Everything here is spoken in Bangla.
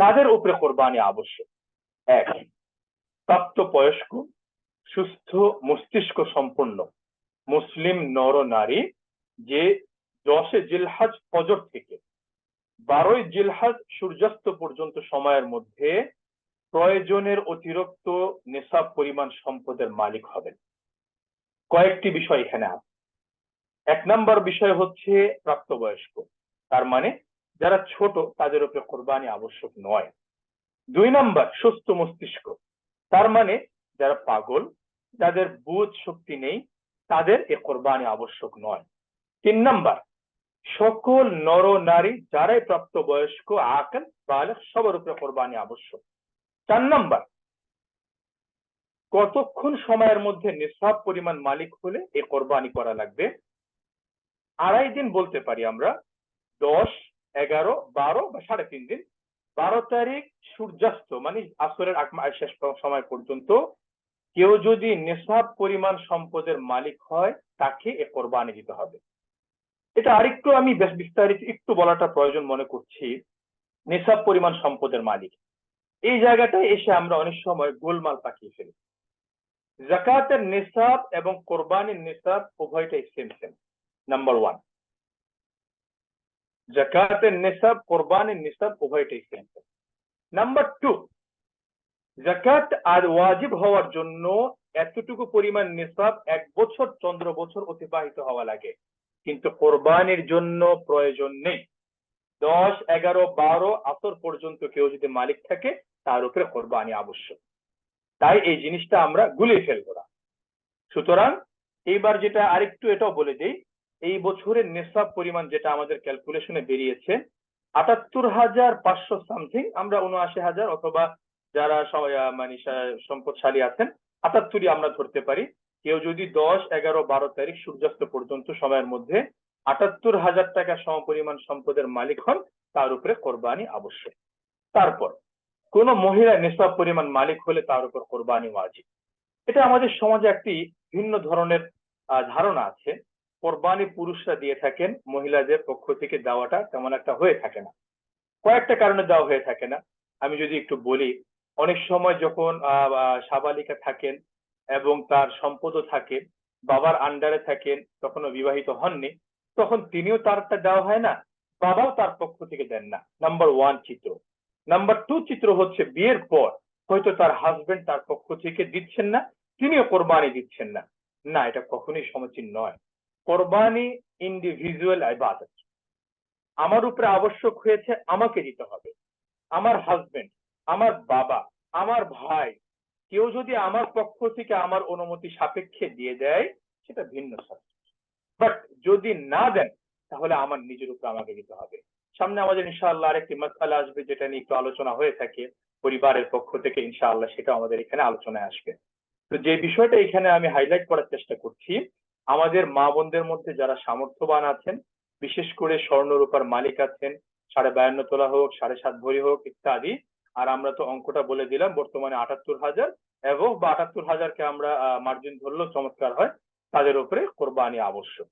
কাদের উপরে কোরবানি আবশ্যক। এক, প্রাপ্তবয়স্ক, সুস্থ, মস্তিষ্ক সম্পন্ন, মুসলিম নর নারী যে দশে জিলহাজ ফজর থেকে বারোই জিলহাজ সূর্যাস্ত পর্যন্ত সময়ের মধ্যে প্রয়োজনের অতিরিক্ত নেশাব পরিমাণ সম্পদের মালিক হবেন। কয়েকটি বিষয় এখানে আছে। এক নম্বর বিষয় হচ্ছে প্রাপ্তবয়স্ক। তার মানে যারা ছোট তাদের উপরে কোরবানি আবশ্যক নয়। দুই নম্বর, সুস্থ মস্তিষ্ক। তার মানে যারা পাগল, যাদের বুধ শক্তি নেই, তাদের এ কোরবানি আবশ্যক নয়। তিন নম্বর, সকল নর নারী যারাই প্রাপ্ত বয়স্ক আকল, বালেক, সবার উপরে কোরবানি আবশ্যক। চার নম্বর, কতক্ষণ সময়ের মধ্যে নিঃসাব পরিমাণ মালিক হলে এ কোরবানি করা লাগবে? আড়াই দিন বলতে পারি আমরা। দশ এগারো, বারো বা সাড়ে তিন দিন। বারো তারিখ সূর্যাস্ত মানে আসরের শেষ সময় পর্যন্ত কেউ যদি নেশাব পরিমাণ সম্পদের মালিক হয়, তাকে এ কোরবানি দিতে হবে। এটা আরেকটু আমি বেশ বিস্তারিত একটু বলাটা প্রয়োজন মনে করছি নেশাব পরিমাণ সম্পদের মালিক। এই জায়গাটায় এসে আমরা অনেক সময় গোলমাল পাকিয়ে ফেলি। জাকাতের নিসাব এবং কোরবানির নিসাব উভয়টাই সেম সেম। Number one. জাকাতের নিসাব কোরবানির নিসাব উভয়টাই সেম নাম্বার টু জাকাত আর ওয়াজিব হওয়ার জন্য এতটুকু পরিমাণ নিসাব এক বছর চন্দ্র বছর অতিবাহিত হওয়া লাগে। কিন্তু কোরবানির জন্য প্রয়োজন নেই। দশ, এগারো, বারো আসর পর্যন্ত কেউ যদি মালিক থাকে, তার উপরে কোরবানি আবশ্যক। তাই এই জিনিসটা আমরা গুলিয়ে ফেলব না। সুতরাং এইবার যেটা আরেকটু এটাও বলে দিই এই বছরের নেশাব পরিমাণ যেটা আমাদের ক্যালকুলেশনে বেরিয়েছে, আটাত্তর হাজার পাঁচশো সামথিং আমরা উনআশি হাজার অথবা যারা মানে সম্পদশালী আছেন, আটাত্তরই আমরা ধরতে পারি। কেউ যদি দশ, এগারো, বারো তারিখ সূর্যাস্ত পর্যন্ত সময়ের মধ্যে আটাত্তর হাজার টাকা সমপরিমাণ সম্পদের মালিক হন, তার উপরে কোরবানি আবশ্যক। তারপর, কোন মহিলা নিঃসব পরিমাণ মালিক হলে তার উপর কোরবানি ওয়াজিব। এটা আমাদের সমাজে একটি ভিন্ন ধরনের ধারণা আছে। কোরবানি পুরুষরা দিয়ে থাকেন, মহিলাদের পক্ষ থেকে দেওয়াটা তেমন একটা হয়ে থাকে না। কয়েকটা কারণে দেওয়া হয়ে থাকে না। আমি যদি একটু বলি, অনেক সময় যখন সাবালিকা থাকেন এবং তার সম্পদও থাকে, বাবার আন্ডারে থাকেন, তখনও বিবাহিত হননি, তখন তিনিও তারটা দেওয়া হয় না, বাবাও তার পক্ষ থেকে দেন না। নাম্বার ওয়ান চিত্র। নাম্বার টু চিত্র হচ্ছে বিয়ের পর, হয়তো তার হাজবেন্ড তার পক্ষ থেকে দিচ্ছেন না, তিনিও কোরবানি দিচ্ছেন না। না, এটা কখনোই সমীচীন নয়। কোরবানি ইন্ডিভিজুয়াল ইবাদত আমার উপরে আবশ্যক হয়েছে আমাকে দিতে হবে। আমার হাজবেন্ড আমার বাবা, আমার ভাই, কেউ যদি আমার পক্ষ থেকে আমার অনুমতি সাপেক্ষে দিয়ে দেয়, সেটা ভিন্ন বাট যদি না দেন, তাহলে আমার নিজের উপরে আমাকে দিতে হবে। সামনে আমাদের ইনশাআল্লাহ আরেকটি মাসালা আসবে, যেটা নিয়ে একটু আলোচনা হয়ে থাকে। পরিবারের পক্ষ থেকে ইনশাআল্লাহ সেটা আমাদের এখানে আলোচনায় আসবে। তো যে বিষয়টা এখানে আমি হাইলাইট করার চেষ্টা করছি আমাদের মা বোনদের মধ্যে যারা সামর্থ্যবান আছেন, বিশেষ করে স্বর্ণরূপার মালিক আছেন, সাড়ে বায়ান্ন তোলা হোক, সাড়ে সাত ভরি হোক ইত্যাদি। আর আমরা তো অঙ্কটা বলে দিলাম, বর্তমানে আটাত্তর হাজার এবং বা আটাত্তর হাজারকে আমরা মার্জিন ধরলেও চমৎকার হয়, তাদের উপরে কোরবানি আবশ্যক।